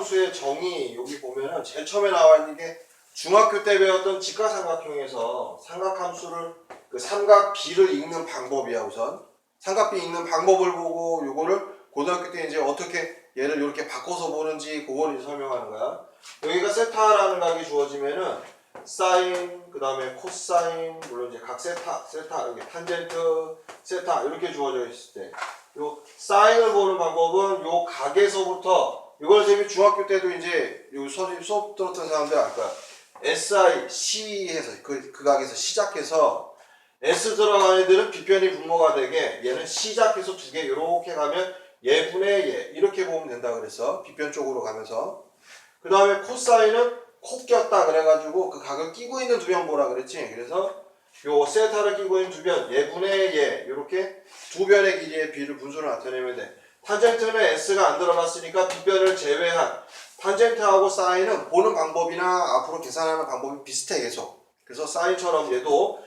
삼각함수의 정의 여기 보면은 제일 처음에 나와 있는 게 중학교 때 배웠던 직각삼각형에서 삼각함수를 그 삼각 B를 읽는 방법이야 우선 삼각 B 읽는 방법을 보고 요거를 고등학교 때 이제 어떻게 얘를 이렇게 바꿔서 보는지 그걸 이제 설명하는 거야. 여기가 세타라는 각이 주어지면은 사인 그 다음에 코사인 물론 이제 각 세타 세타 여기 탄젠트 세타 이렇게 주어져 있을 때 요 사인을 보는 방법은 요 각에서부터 이걸 선생님이 중학교 때도 이제 요 선생님 수업 들었던 사람들 알 거야. SI, C에서 그, 그 각에서 시작해서 S 들어간 애들은 빗변이 분모가 되게 얘는 시작해서 두 개 이렇게 가면 얘분의 얘 이렇게 보면 된다 그래서 빗변 쪽으로 가면서. 그 다음에 코사인은 코 꼈다 그래가지고 그 각을 끼고 있는 두 변 보라 그랬지. 그래서 요 세타를 끼고 있는 두변 얘분의 얘 이렇게 두 변의 길이의 비를 분수로 나타내면 돼 탄젠트는 S가 안 들어갔으니까 빗변을 제외한 탄젠트하고 사인은 보는 방법이나 앞으로 계산하는 방법이 비슷해 계속. 그래서 사인처럼 얘도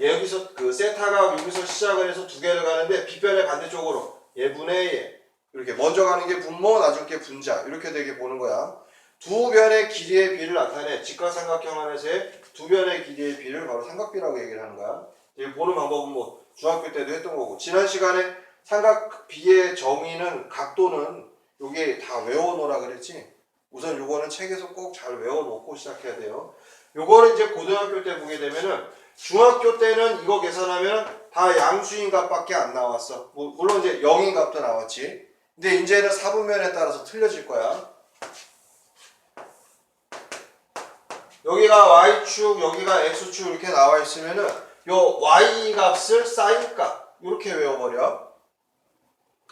여기서 그 세타가 여기서 시작을 해서 두 개를 가는데 빗변의 반대쪽으로 얘분의 얘. 이렇게 먼저 가는 게 분모 나중 게 분자. 이렇게 되게 보는 거야. 두 변의 길이의 비를 나타내. 직각삼각형 안에서의 두 변의 길이의 비를 바로 삼각비라고 얘기를 하는 거야. 이 보는 방법은 뭐 중학교 때도 했던 거고. 지난 시간에 삼각 비의 정의는 각도는 요게 다 외워놓으라 그랬지 우선 요거는 책에서 꼭 잘 외워놓고 시작해야 돼요 요거는 이제 고등학교 때 보게 되면은 중학교 때는 이거 계산하면 다 양수인 값밖에 안 나왔어. 뭐, 물론 이제 0인 값도 나왔지. 근데 이제는 사분면에 따라서 틀려질 거야. 여기가 y축, 여기가 x축 이렇게 나와 있으면은 요 y 값을 사인 값 이렇게 외워버려.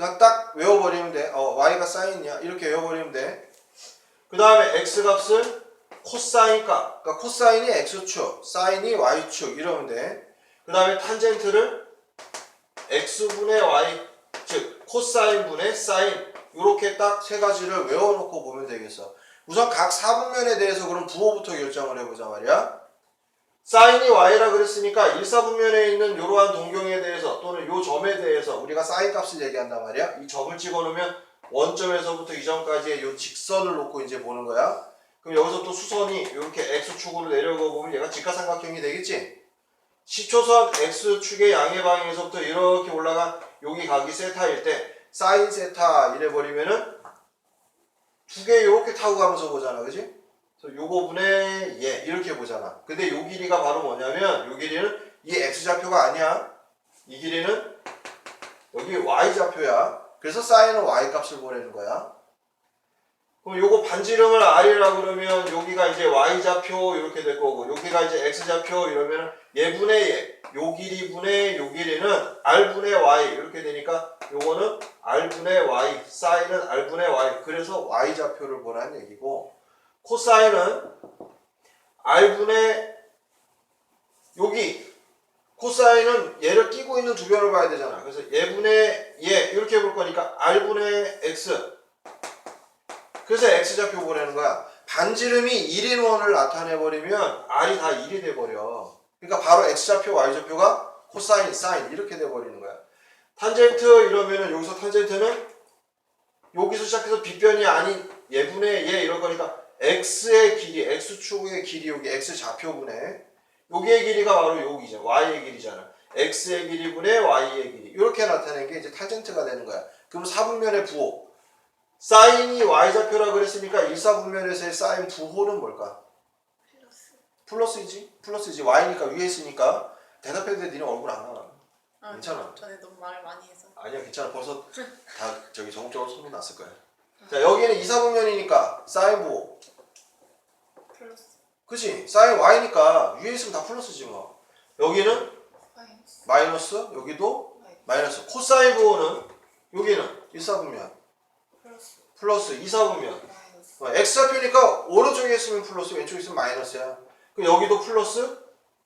그냥 딱 외워버리면 돼. 어, y가 사인이야. 이렇게 외워버리면 돼. 그 다음에 x 값을 코사인 값. 그러니까 코사인이 x축, 사인이 y축 이러면 돼. 그 다음에 탄젠트를 x분의 y, 즉 코사인분의 사인 이렇게 딱 세 가지를 외워놓고 보면 되겠어. 우선 각 사분면에 대해서 그럼 부호부터 결정을 해보자 말이야. 사인이 y라 그랬으니까 1사분면에 있는 이러한 동경에 대해서 또는 요 점에 대해서 우리가 사인 값을 얘기한단 말이야. 이 점을 찍어놓으면 원점에서부터 이 점까지의 요 직선을 놓고 이제 보는 거야. 그럼 여기서 또 수선이 이렇게 x축으로 내려가 보면 얘가 직각삼각형이 되겠지? 시초선 x축의 양의 방향에서부터 이렇게 올라가 여기 각이 세타일 때 사인 세타 이래 버리면은 두 개 이렇게 타고 가면서 보잖아 그지? 그래서 요거분의 얘 이렇게 보잖아. 근데 요 길이가 바로 뭐냐면 요 길이는 이 x좌표가 아니야. 이 길이는 여기 y좌표야. 그래서 사인은 y 값을 보내는 거야. 그럼 요거 반지름을 r이라고 그러면 여기가 이제 y좌표 이렇게 될 거고 여기가 이제 x좌표 이러면 얘분의 얘, 요 길이분의 요 길이는 r분의 y 이렇게 되니까 요거는 r분의 y, 사인은 r분의 y. 그래서 y좌표를 보라는 얘기고 코사인은 r분의 여기 코사인은 얘를 끼고 있는 두 변을 봐야 되잖아 그래서 얘분의 얘 이렇게 볼 거니까 r분의 x 그래서 x좌표 보내는 거야. 반지름이 1인 원을 나타내 버리면 r이 다 1이 돼 버려. 그러니까 바로 x좌표, y좌표가 코사인, 사인 이렇게 돼 버리는 거야. 탄젠트 이러면은 여기서 탄젠트는 여기서 시작해서 빗변이 아닌 예분의 얘 이런 거니까 x의 길이, x축의 길이 여기 x좌표분의 여기의 길이가 바로 여기죠. y의 길이잖아. x의 길이분의 y의 길이 이렇게 나타낸 게 이제 탄젠트가 되는 거야. 그럼 사분면의 부호 사인이 y좌표라 그랬으니까 일사분면에서의 사인 부호는 뭘까? 플러스. 플러스이지? 플러스이지. y니까 위에 있으니까 대답해도 돼. 니네 얼굴 안 나와. 아, 괜찮아. 전에 너무 말을 많이 해서. 아니야 괜찮아. 벌써 다 저기 전국적으로 소문 났을 거야. 자 여기는 이사분면이니까 사인 부호. 그치? 사인 y니까 위에 있으면 다 플러스지 뭐. 여기는 마이너스. 마이너스, 여기도 마이너스. 코사인 부호는 여기는 일사분면 플러스. 플러스 이사분면. 마이너스. 어, x좌표니까 오른쪽에 있으면 플러스 왼쪽에 있으면 마이너스야 그럼 여기도 플러스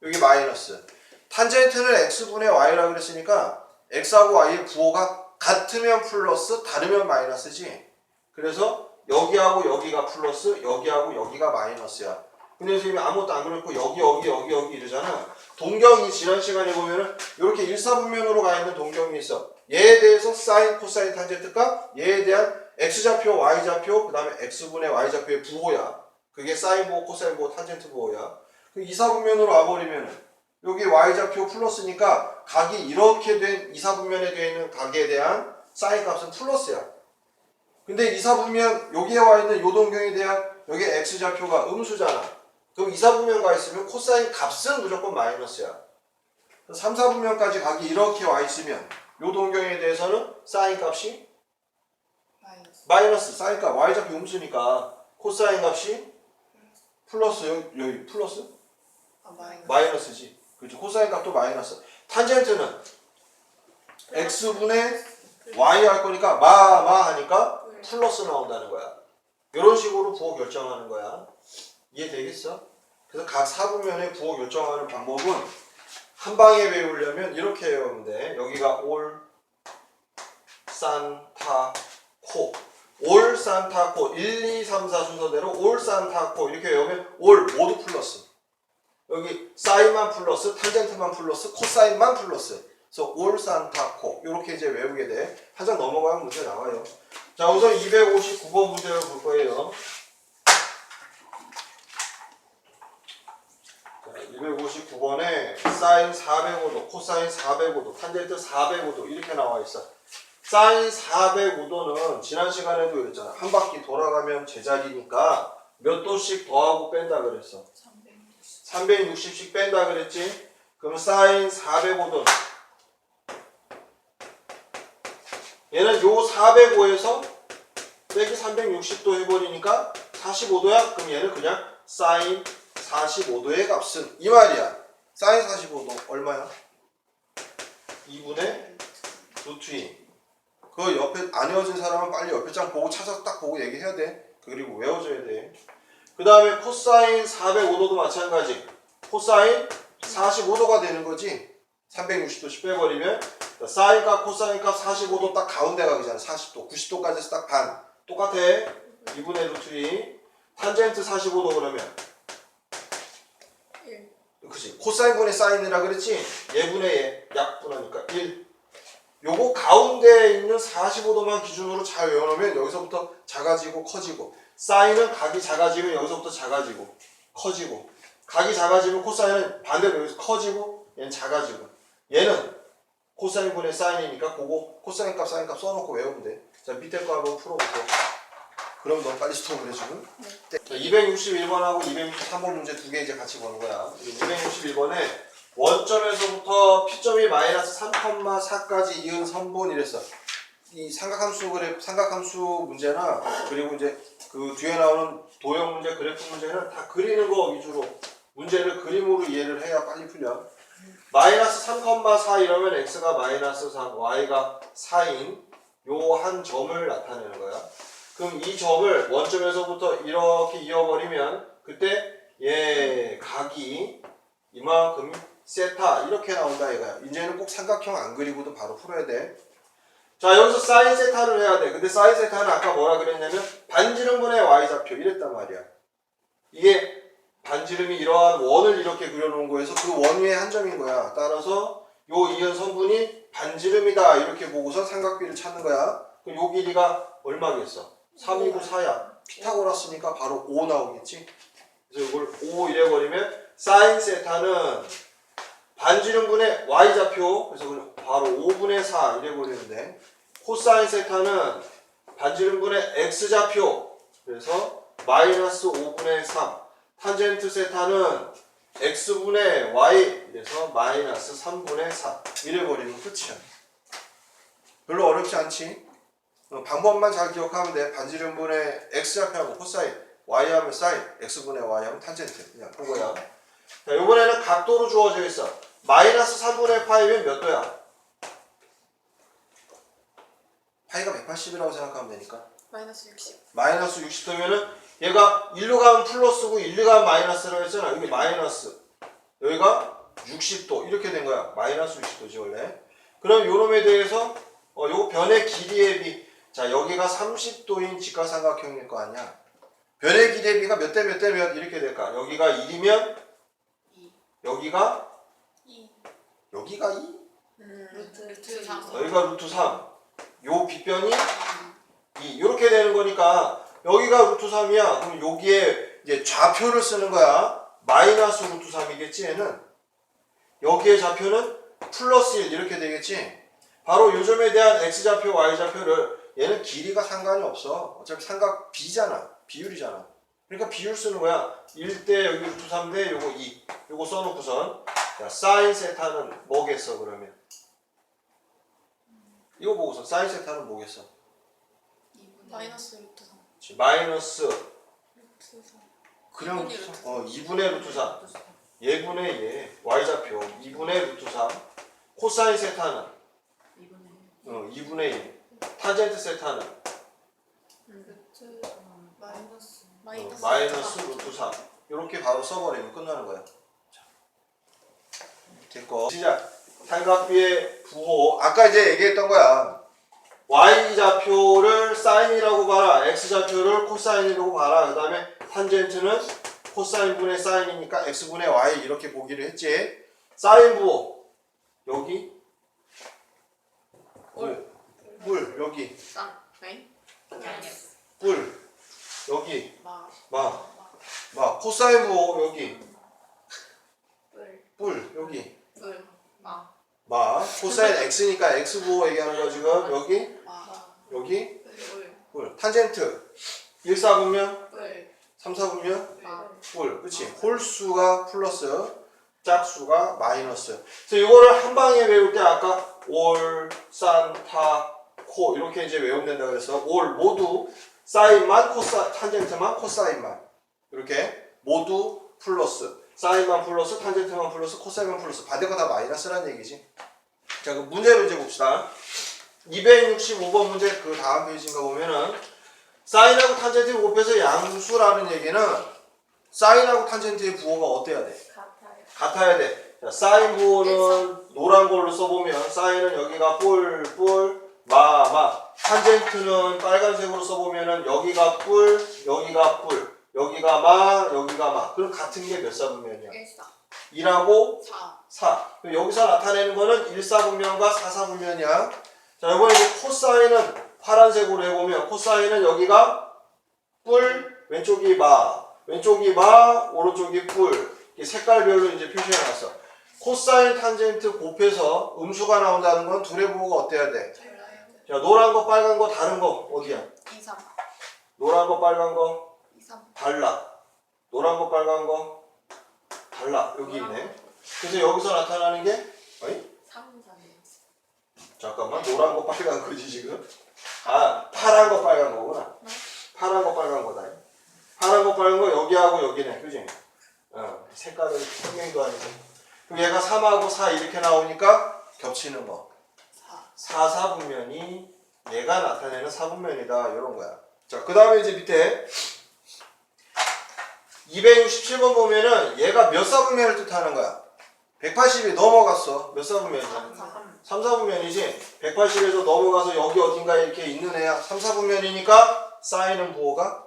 여기 마이너스 탄젠트는 x분의 y라고 그랬으니까 x하고 y의 부호가 같으면 플러스 다르면 마이너스지 그래서 여기하고 여기가 플러스 여기하고 여기가 마이너스야 근데 선생님이 아무것도 안 그랬고 여기 여기 여기 여기 이러잖아 동경이 지난 시간에 보면은 이렇게 일사분면으로 가 있는 동경이 있어 얘에 대해서 사인 코사인 탄젠트 값 얘에 대한 x좌표, y좌표, 그 다음에 x분의 y좌표의 부호야. 그게 사인 부호, 코사인 부호, 탄젠트 부호야. 그 이사분면으로 와버리면 여기 y좌표 플러스니까 각이 이렇게 된 이사분면에 되어 있는 각에 대한 사인 값은 플러스야. 근데 이사분면 여기에 와 있는 요 동경에 대한 여기 x좌표가 음수잖아. 그럼 이사분면가 있으면 코사인 값은 무조건 마이너스야. 3, 4분면까지 각이 이렇게 와 있으면 요 동경에 대해서는 사인 값이 마이너스. 마이너스 사인 값 y좌표 음수니까 코사인 값이 플러스 여기, 여기 플러스 아 마이너스. 마이너스지. 그렇죠. 코사인 값도 마이너스. 탄젠트는 x분의 y 할 거니까 마마 하니까 플러스 나온다는 거야. 이런 식으로 부호 결정하는 거야. 이해되겠어? 그래서 각 사분면의 부호 결정하는 방법은 한 방에 외우려면 이렇게 외우면 돼. 여기가 올, 산, 타, 코. 올, 산, 타, 코. 1, 2, 3, 4 순서대로 올, 산, 타, 코. 이렇게 외우면 올 모두 플러스. 여기 사인만 플러스, 탄젠트만 플러스, 코사인만 플러스. 그래서 올, 산, 타, 코. 이렇게 이제 외우게 돼. 한 장 넘어가면 문제 나와요. 자, 우선 259번 문제를 볼 거예요. 자, 259번에 사인 405도, 코사인 405도, 탄젠트 405도 이렇게 나와 있어. 사인 405도는 지난 시간에도 그랬잖아. 한 바퀴 돌아가면 제자리니까 몇 도씩 더하고 뺀다 그랬어. 360. 360씩 뺀다 그랬지? 그럼 사인 405도는 얘는 요 405에서 빼기 360도 해버리니까 45도야? 그럼 얘는 그냥 사인 45도의 값은 이 말이야. 사인 45도 얼마야? 2분의 루트 2. 그 옆에 안 외워진 사람은 빨리 옆에 장 보고 찾아서 딱 보고 얘기해야 돼. 그리고 외워줘야 돼. 그 다음에 코사인 405도도 마찬가지. 코사인 45도가 되는 거지. 360도씩 빼버리면 자, 사인 값, 코사인 값 45도 딱 가운데 가기잖아. 40도, 90도까지 해서 딱 반. 똑같아. 2분의 루트 2. 탄젠트 45도 그러면 1. 그치. 코사인분의 사인이라 그랬지? 예분의 예. 약분하니까 1. 요거 가운데에 있는 45도만 기준으로 잘 외워놓으면 여기서부터 작아지고 커지고 사인은 각이 작아지면 여기서부터 작아지고 커지고 각이 작아지면 코사인은 반대로 여기서 커지고 얘는 작아지고 얘는 코사인분의 사인이니까 그거 코사인 값 사인 값 써놓고 외우면 돼. 자 밑에 거 한번 풀어보세요. 그럼 너 빨리 스톱을 해주면. 자, 261번하고 263번 문제 두 개 이제 같이 보는 거야. 261번에 원점에서부터 P점이 마이너스 3,4까지 이은 선분 이랬어. 이 삼각함수 그래 삼각함수 문제나 그리고 이제 그 뒤에 나오는 도형 문제, 그래프 문제는 다 그리는 거 위주로 문제를 그림으로 이해를 해야 빨리 풀려. 마이너스 3,4 이러면 x가 마이너스 3, y가 4인 요 한 점을 나타내는 거야. 그럼 이 점을 원점에서부터 이렇게 이어버리면 그때 얘 각이 이만큼 세타 이렇게 나온다 이거야. 이제는 꼭 삼각형 안 그리고도 바로 풀어야 돼. 자 여기서 사인 세타를 해야 돼. 근데 사인 세타는 아까 뭐라 그랬냐면 반지름분의 y좌표 이랬단 말이야. 이게 반지름이 이러한 원을 이렇게 그려놓은 거에서 그 원 위에 한 점인 거야. 따라서 요 이은 선분이 반지름이다 이렇게 보고서 삼각비를 찾는 거야. 그럼 요 길이가 얼마겠어? 3이고 4야. 피타고라스니까 바로 5 나오겠지? 그래서 이걸 5 이래버리면 사인 세타는 반지름분의 y좌표. 그래서 그냥 바로 5분의 4 이래버리는데 코사인 세타는 반지름분의 x좌표. 그래서 마이너스 5분의 3 탄젠트 세타는 x분의 y. 그래서 마이너스 3분의 4 이래버리면 끝이야. 별로 어렵지 않지? 어, 방법만 잘 기억하면 돼 반지름분의 x좌표하고 코사인 y 하면 사인 x분의 y 하면 탄젠트 그냥 그거야 자 이번에는 각도로 주어져 있어 마이너스 3분의 파이면 몇 도야? 파이가 180이라고 생각하면 되니까 마이너스 60. 마이너스 60도면은 얘가 1로 가면 플러스고 1로 가면 마이너스라고 했잖아. 여기 마이너스. 여기가 60도. 이렇게 된 거야. 마이너스 60도지 원래. 그럼 요놈에 대해서 어, 요 변의 길이에 비. 자 여기가 30도인 직각삼각형일 거 아니야. 변의 길이에 비가 몇 대 몇 대 몇 이렇게 될까? 여기가 1이면 2. 여기가 2. 여기가 2? 음. 루트 루트 3. 여기가 루트 3. 요 빗변이 2 이렇게 되는 거니까 여기가 루트 3이야. 그럼 여기에 이제 좌표를 쓰는 거야. 마이너스 루트 3이겠지 얘는. 여기에 좌표는 플러스 1 이렇게 되겠지. 바로 요즘에 대한 x좌표, y좌표를 얘는 길이가 상관이 없어. 어차피 삼각 b잖아. 비율이잖아. 그러니까 비율 쓰는 거야. 1대 여기 루트 3대 요거 2. 요거 써놓고선 자, 사인 세타는 뭐겠어 그러면? 이거 보고서 사인 세타는 뭐겠어? 마이너스 루트 3 그치, 마이너스 루트 3 그냥 이분의 루트 루트 3. 어, 2분의 루트 3. 예분의 예. y좌표 2분의 루트 3. 코사인 세타는 어, 2분의 1. 타젠트 세타는. 루트 마이너스 어, 마이너스 루트 3 이렇게 바로 써버리면 끝나는 거야. 자, 됐고. 시작. 삼각비의 부호. 아까 이제 얘기했던 거야. y좌표를 사인이라고 봐라. x좌표를 코사인이라고 봐라. 그 다음에 탄젠트는 코사인분의 사인이니까 x분의 y 이렇게 보기로 했지. 사인 부호. 여기. 올. 뿔 여기. 쌍 네? 뿔 여기. 마. 마. 마, 코사인 부호 여기. 뿔. 뿔 여기. 뿔 마. 마. 코사인 x니까 x 부호 얘기하는 거 지금 여기. 마. 여기. 뿔. 뿔. 탄젠트. 1, 4분면. 뿔. 3, 4분면. 마. 뿔. 그치? 홀수가 플러스 짝수가 마이너스. 그래서 이거를 한 방에 외울 때 아까 올, 산, 타, 코 이렇게 이제 외우면 된다 그래서 올 모두 사인만 코사 탄젠트만 코사인만 이렇게 모두 플러스 사인만 플러스 탄젠트만 플러스 코사인만 플러스 반대가 다 마이너스라는 얘기지 자, 그 문제를 이제 봅시다. 265번 문제 그 다음 페이지인가 보면은 사인하고 탄젠트 곱해서 양수라는 얘기는 사인하고 탄젠트의 부호가 어때야 돼? 같아요 같아야 돼. 자, 사인 부호는 노란 걸로 써보면 사인은 여기가 뿔, 뿔, 마, 마. 탄젠트는 빨간색으로 써보면은 여기가 뿔, 여기가 뿔, 여기가 마, 여기가 마. 그럼 같은 게 몇 사분면이야? 1사 2라고 4 4. 그럼 여기서 나타내는 거는 1사분면과 4사분면이야. 자, 이번에 이제 코사인은 파란색으로 해보면 코사인은 여기가 뿔, 왼쪽이 마, 왼쪽이 마, 오른쪽이 뿔. 색깔별로 이제 표시해놨어. 코사인 탄젠트 곱해서 음수가 나온다는 건 둘의 부호가 어때야 돼? 자, 노란 거, 빨간 거, 다른 거 어디야? 2 3 노란 거, 빨간 거 2 3 달라. 노란 거, 빨간 거 달라. 여기 있네. 그래서 여기서 나타나는 게 어이? 3 3 잠깐만 노란 거 빨간 거지 지금? 아 파란 거 빨간 거구나. 파란 거 빨간 거다. 파란 거 빨간 거 여기하고 여기네, 그지? 어 색깔은 평행도 아니고. 그럼 얘가 3하고 4 이렇게 나오니까 겹치는 거. 4 4 4분면이 얘가 나타내는 4분면이다. 이런 거야. 자, 그 다음에 이제 밑에 267번 보면은 얘가 몇 사분면을 뜻하는 거야? 180이 넘어갔어. 몇 사분면이야? 3 3 3, 4분면이지? 180에서 넘어가서 여기 어딘가에 이렇게 있는 애야. 3, 4분면이니까 사인은 부호가?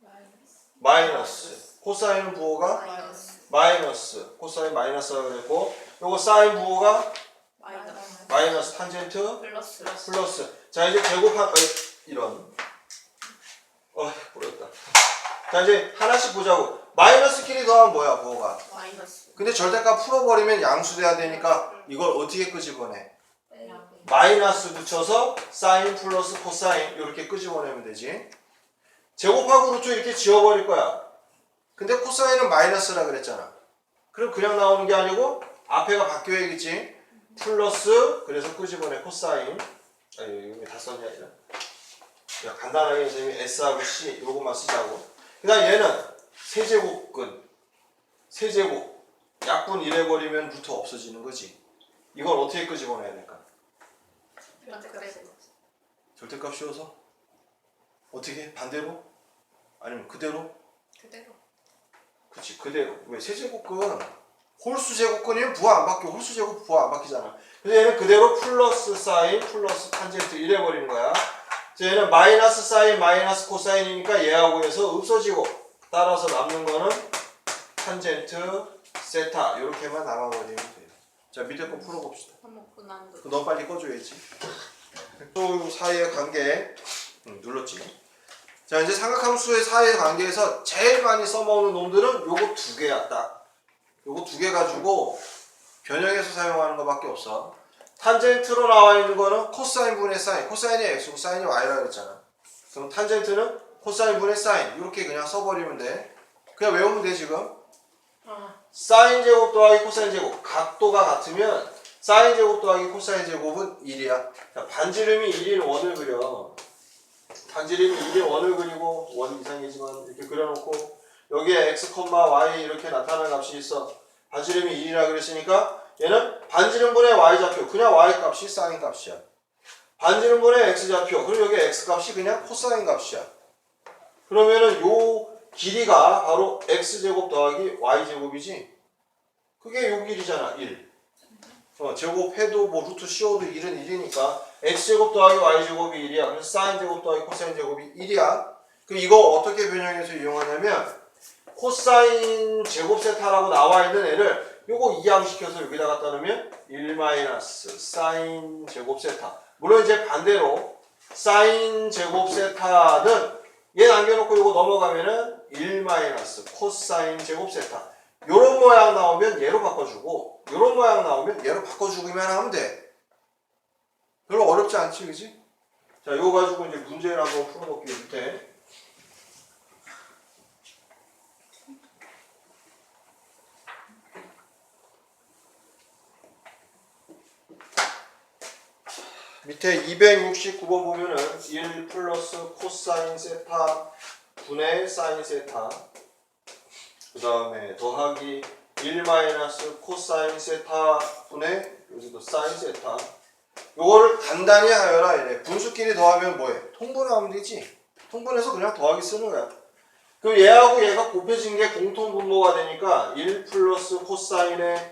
마이너스. 마이너스. 코사인은 부호가? 마이너스. 마이너스. 코사인 마이너스라고 그랬고 요거 사인 부호가? 마이너스 마이너스 탄젠트 플러스 플러스 자 이제 제곱한 어이, 이런 어 부럽다 자 이제 하나씩 보자고 마이너스끼리 더하면 뭐야 부호가 마이너스 근데 절대값 풀어버리면 양수돼야 되니까 이걸 어떻게 끄집어내 네. 마이너스 붙여서 사인 플러스 코사인 이렇게 끄집어내면 되지. 제곱하고 루트 이렇게 지워버릴 거야. 근데 코사인은 마이너스라 그랬잖아. 그럼 그냥 나오는 게 아니고 앞에가 바뀌어야겠지. 플러스 그래서 끄집어내 코사인. 아 여기 다 썼냐 이거. 야 간단하게 선생님이 S하고 C 요것만 쓰자고. 그 다음 얘는 세제곱근 세제곱 약분 이래버리면 루트 없어지는 거지. 이걸 어떻게 끄집어내야 될까? 절대값 씌워서 어떻게 반대로 아니면 그대로 그대로 그치 그대로 왜 세제곱근 홀수 제곱근이면 부하 안 바뀌어. 홀수 제곱 부하 안 바뀌잖아. 그래서 얘는 그대로 플러스 사인 플러스 탄젠트 이래 버리는 거야. 그래서 얘는 마이너스 사인 마이너스 코사인이니까 얘하고 해서 없어지고 따라서 남는 거는 탄젠트 세타. 이렇게만 남아버리면 돼요. 자 밑에 거 풀어봅시다. 고난도. 너 빨리 꺼줘야지. 또 사이의 관계. 응, 눌렀지. 자 이제 삼각함수의 사이의 관계에서 제일 많이 써먹는 놈들은 요거 두 개야 딱. 요거 두 개 가지고 변형해서 사용하는 것밖에 없어. 탄젠트로 나와 있는 거는 코사인 분의 사인. 코사인이 x고 사인이 y라 그랬잖아. 그럼 탄젠트는 코사인 분의 사인. 이렇게 그냥 써버리면 돼. 그냥 외우면 돼 지금. 사인 제곱 더하기 코사인 제곱. 각도가 같으면 사인 제곱 더하기 코사인 제곱은 1이야. 자, 반지름이 1인 원을 그려. 반지름이 1인 원을 그리고 원 이상이지만 이렇게 그려놓고 여기에 x, y 이렇게 나타나는 값이 있어. 반지름이 1이라 그랬으니까 얘는 반지름분의 y 좌표 그냥 y 값이 사인 값이야. 반지름분의 x 좌표 그리고 여기 x 값이 그냥 코사인 값이야. 그러면은 요 길이가 바로 x 제곱 더하기 y 제곱이지. 그게 요 길이잖아 1. 어, 제곱해도 뭐 루트 씌워도 1은 1이니까 x 제곱 더하기 y 제곱이 1이야. 그래서 사인 제곱 더하기 코사인 제곱이 1이야. 그럼 이거 어떻게 변형해서 이용하냐면 코사인 제곱 세타라고 나와 있는 애를 요거 이항시켜서 여기다 갖다 놓으면 1 마이너스 사인 제곱 세타. 물론 이제 반대로 사인 제곱 세타는 얘 남겨놓고 요거 넘어가면은 1 마이너스 코사인 제곱 세타. 요런 모양 나오면 얘로 바꿔주고 요런 모양 나오면 얘로 바꿔주기만 하면 돼. 별로 어렵지 않지, 그지? 자, 이거 가지고 이제 문제를 한번 풀어볼게요, 밑에. 밑에 269번 보면은 1 플러스 코사인 세타 분의 사인 세타 그 다음에 더하기 1 마이너스 코사인 세타 분의 여기도 사인 세타. 요거를 간단히 하여라 이래. 분수끼리 더하면 뭐해? 통분하면 되지. 통분해서 그냥 더하기 쓰는 거야. 그럼 얘하고 얘가 곱해진 게 공통 분모가 되니까 1 플러스 코사인의